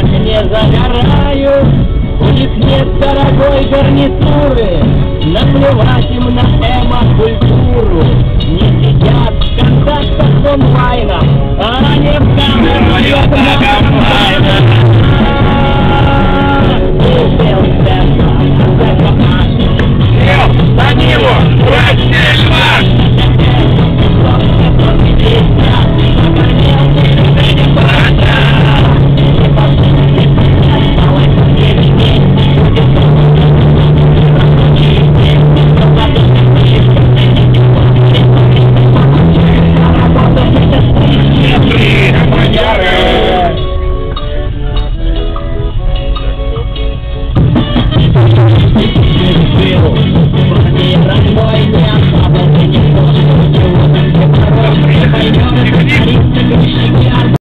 всех не загораю, У них нет дорогой гарнитуры, Наплевать им на эмо-культуру, Не сидят в контактах с онлайном, А они в камеру